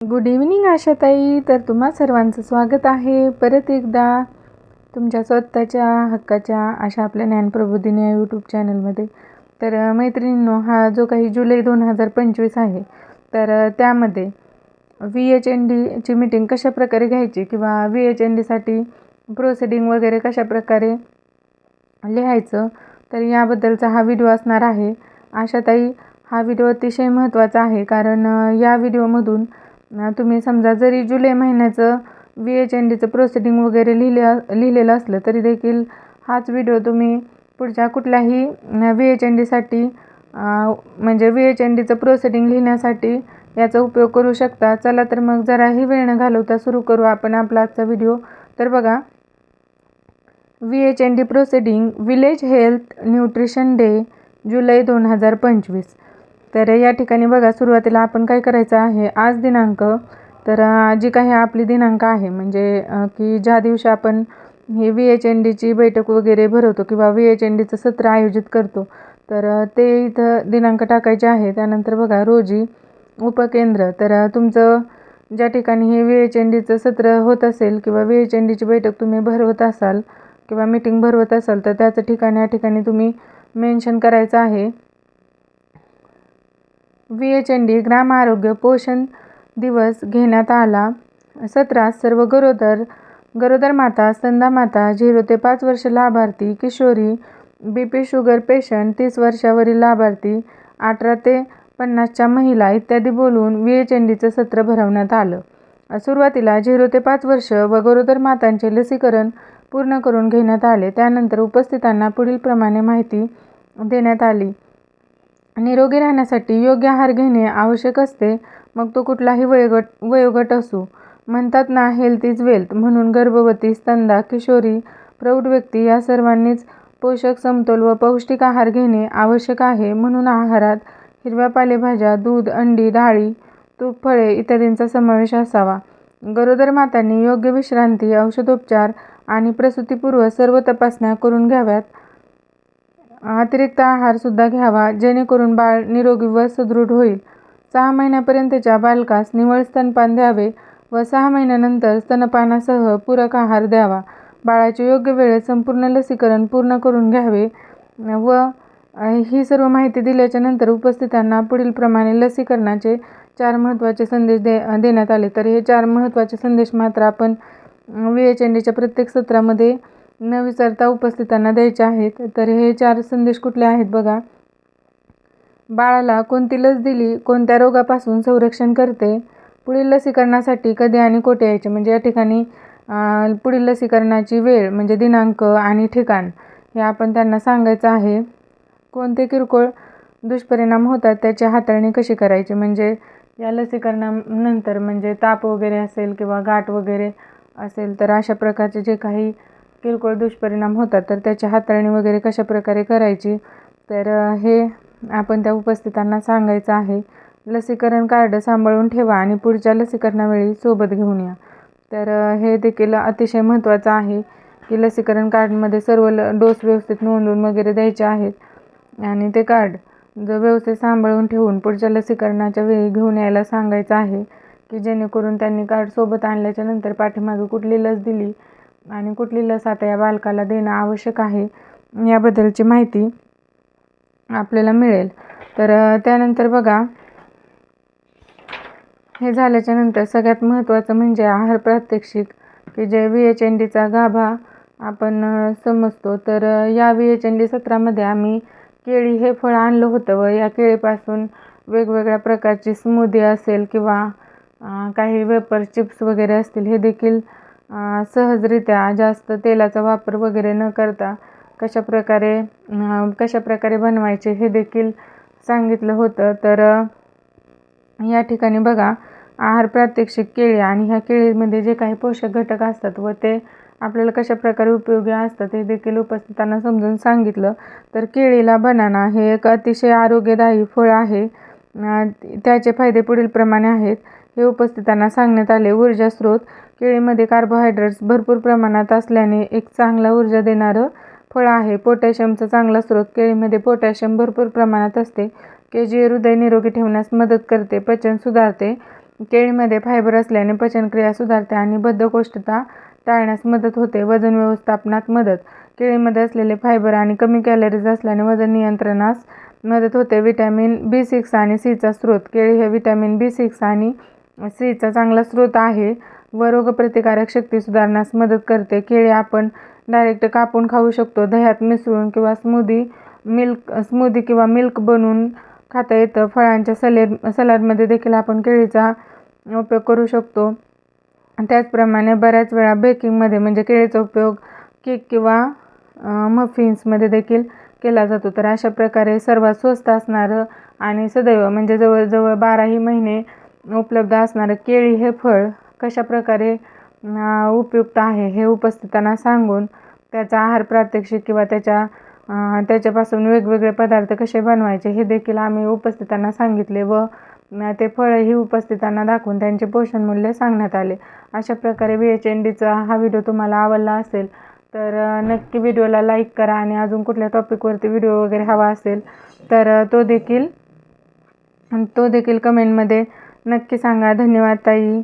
Good evening आशाताई. तर तुम्हा सर्वांचं स्वागत आहे. परत एकदा तुमच्या स्वतःच्या हक्काच्या अशा आपल्या ज्ञानप्रबोधिनी या यूट्यूब चॅनलमध्ये तर मैत्रिणींनो हा जो काही जुलै दोन हजार पंचवीस आहे तर त्यामध्ये व्ही एच एन डीची मीटिंग कशा प्रकारे घ्यायची किंवा व्ही एच एन डीसाठी प्रोसिडिंग वगैरे कशा प्रकारे लिहायचं तर याबद्दलचा हा व्हिडिओ असणार आहे. आशाताई हा व्हिडिओ अतिशय महत्त्वाचा आहे कारण या व्हिडिओमधून तुम्ही समजा जरी जुलै महिन्याचं व्ही एच एन डीचं प्रोसिडिंग वगैरे लिहिले लिहिलेलं असलं तरी देखील हाच व्हिडिओ तुम्ही पुढच्या कुठल्याही व्ही एच एन डीसाठी म्हणजे व्ही एच एन डीचं प्रोसिडिंग लिहिण्यासाठी याचा उपयोग करू शकता. चला तर मग जराही वेळ न घालवता सुरू करू आपण आपला आजचा व्हिडिओ तर बघा V H N D proceeding village health nutrition day जुलै दोन हजार पंचवीस. तर या ठिकाणी बघा सुरुवातीला आपण काय करायचं आहे आज दिनांक तर जी काही आपली दिनांक आहे म्हणजे की ज्या दिवशी आपण ही व्ही एच एन डीची बैठक वगैरे भरवतो किंवा व्ही एच एन डीचं सत्र आयोजित करतो तर ते इथं दिनांक टाकायचे आहे. त्यानंतर बघा रोजी उपकेंद्र तर तुमचं ज्या ठिकाणी हे व्ही एच एन डीचं सत्र होत असेल किंवा व्ही एच एन डीची बैठक तुम्ही भरवत असाल किंवा मीटिंग भरवत असाल तर त्याचं ठिकाण या ठिकाणी तुम्ही मेन्शन करायचं आहे. व्ही एच एन डी ग्राम आरोग्य पोषण दिवस घेण्यात आला. सत्रात सर्व गरोदर गरोदर माता स्तंदा माता झिरो ते पाच वर्ष लाभार्थी किशोरी बी पी शुगर पेशंट तीस वर्षावरील लाभार्थी अठरा ते पन्नासच्या महिला इत्यादी बोलून व्ही एच एन डीचं सत्र भरवण्यात आलं. सुरुवातीला झिरो ते पाच वर्ष व गरोदर मातांचे लसीकरण पूर्ण करून घेण्यात आले. त्यानंतर उपस्थितांना पुढीलप्रमाणे माहिती देण्यात आली. निरोगी राहण्यासाठी योग्य आहार घेणे आवश्यक असते. मग तो कुठलाही वयोगट वयोगट असो. म्हणतात ना हेल्थ इज वेल्थ म्हणून गर्भवती स्तंदा किशोरी प्रौढ व्यक्ती या सर्वांनीच पोषक समतोल व पौष्टिक आहार घेणे आवश्यक आहे. म्हणून आहारात हिरव्या पालेभाज्या दूध अंडी डाळी तूप फळे इत्यादींचा समावेश असावा. गरोदर मातांनी योग्य विश्रांती औषधोपचार आणि प्रसूतीपूर्व सर्व तपासण्या करून घ्याव्यात. अतिरिक्त आहारसुद्धा घ्यावा जेणेकरून बाळ निरोगी व सुदृढ होईल. सहा महिन्यापर्यंतच्या बालकास निवळ स्तनपान द्यावे व सहा महिन्यानंतर स्तनपानासह पूरक आहार द्यावा. बाळाचे योग्य वेळेत संपूर्ण लसीकरण पूर्ण करून घ्यावे व ही सर्व माहिती दिल्याच्या नंतर उपस्थितांना पुढीलप्रमाणे लसीकरणाचे चार महत्त्वाचे संदेश दे देण्यात आले. तर हे चार महत्त्वाचे संदेश मात्र आपण व्ही एच एन डीच्या प्रत्येक सत्रामध्ये न विसरता उपस्थितांना द्यायचे आहेत. तर हे चार संदेश कुठले आहेत बघा. बाळाला कोणती लस दिली कोणत्या रोगापासून संरक्षण करते पुढील लसीकरणासाठी कधी आणि कोठे यायचे म्हणजे या ठिकाणी पुढील लसीकरणाची वेळ म्हणजे दिनांक आणि ठिकाण हे आपण त्यांना सांगायचं आहे. कोणते किरकोळ दुष्परिणाम होतात त्याची हाताळणी कशी करायची म्हणजे या लसीकरणानंतर म्हणजे ताप वगैरे असेल किंवा गाठ वगैरे असेल तर अशा प्रकारचे जे काही किरकोळ दुष्परिणाम होतात तर त्याची हाताळणी वगैरे कशा प्रकारे करायची? तर हे आपण त्या उपस्थितांना सांगायचं आहे. लसीकरण कार्ड सांभाळून ठेवा आणि पुढच्या लसीकरणावेळी सोबत घेऊन या. तर हे देखील अतिशय महत्त्वाचं आहे की लसीकरण कार्डमध्ये सर्व ल डोस व्यवस्थित नोंदवून वगैरे द्यायचे आहेत. आणि ते कार्ड जर व्यवस्थित सांभाळून ठेवून पुढच्या लसीकरणाच्या वेळी घेऊन यायला सांगायचं आहे की जेणेकरून त्यांनी कार्ड सोबत आणल्याच्या नंतर पाठीमागे कुठली लस दिली आणि कुठली लस आता या बालकाला देणं आवश्यक आहे याबद्दलची माहिती आपल्याला मिळेल. तर त्यानंतर बघा हे झाल्याच्यानंतर सगळ्यात महत्त्वाचं म्हणजे आहार प्रात्यक्षिक की जे व्ही एच एन डीचा गाभा आपण समजतो. तर या व्ही एच एन डी सत्रामध्ये आम्ही केळी हे फळ आणलं होतं व या केळीपासून वेगवेगळ्या प्रकारची स्मूदी असेल किंवा काही वेपर चिप्स वगैरे असतील हे देखील सहजरित्या जास्त तेलाचा वापर वगैरे न करता कशाप्रकारे कशा कशाप्रकारे बनवायचे हे देखील सांगितलं होतं. तर या ठिकाणी बघा आहार प्रात्यक्षिक केळी आणि ह्या केळीमध्ये जे काही पोषक घटक असतात व ते आपल्याला कशा प्रकारे उपयोगी असतात हे देखील उपस्थितांना समजून सांगितलं. तर केळीला बनाना हे एक अतिशय आरोग्यदायी फळ आहे. त्याचे फायदे पुढीलप्रमाणे आहेत. हे उपस्थितांना सांगण्यात आले. ऊर्जा स्रोत केळीमध्ये कार्बोहायड्रेट्स भरपूर प्रमाणात असल्याने एक चांगला ऊर्जा देणारं फळ आहे. पोटॅशियमचा चांगला स्रोत केळीमध्ये पोटॅशियम भरपूर प्रमाणात असते. के जी हृदय निरोगी ठेवण्यास मदत करते पचन सुधारते. केळीमध्ये फायबर असल्याने पचनक्रिया सुधारते आणि बद्धकोष्ठता टाळण्यास मदत होते. वजन व्यवस्थापनात मदत. केळीमध्ये असलेले फायबर आणि कमी कॅलरीज असल्याने वजन नियंत्रणास मदत होते. विटॅमिन बी सिक्स आणि सीचा स्रोत. केळी हे विटॅमिन बी सिक्स आणि सीचा चांगला स्रोत आहे. व रोगप्रतिकारक शक्ती सुधारण्यास मदत करते. केळी आपण डायरेक्ट कापून खाऊ शकतो. दह्यात मिसळून किंवा स्मूदी मिल्क स्मूदी किंवा मिल्क बनवून खाता येतं. फळांच्या सलेड सलाडमध्ये देखील आपण केळीचा उपयोग करू शकतो. त्याचप्रमाणे बऱ्याच वेळा बेकिंगमध्ये म्हणजे केळीचा उपयोग केक किंवा मफिन्समध्ये देखील केला जातो. तर अशा प्रकारे सर्वात स्वस्त असणारं आणि सदैव म्हणजे जवळजवळ बाराही महिने उपलब्ध असणारं केळी हे फळ कशा प्रकारे उपयुक्त आहे हे उपस्थितांना सांगून त्याचा आहार प्रात्यक्षिक किंवा त्याच्या त्याच्यापासून वेगवेगळे पदार्थ कसे बनवायचे हे देखील आम्ही उपस्थितांना सांगितले व ते फळंही उपस्थितांना दाखवून त्यांचे पोषण मूल्य सांगण्यात आले. अशा प्रकारे व्ही एच एन डीचा हा व्हिडिओ तुम्हाला आवडला असेल तर नक्की व्हिडिओला लाईक करा आणि अजून कुठल्या टॉपिकवरती व्हिडिओ वगैरे हवा असेल तर तो देखील तो देखील कमेंटमध्ये नक्की सांगा. धन्यवाद ताई.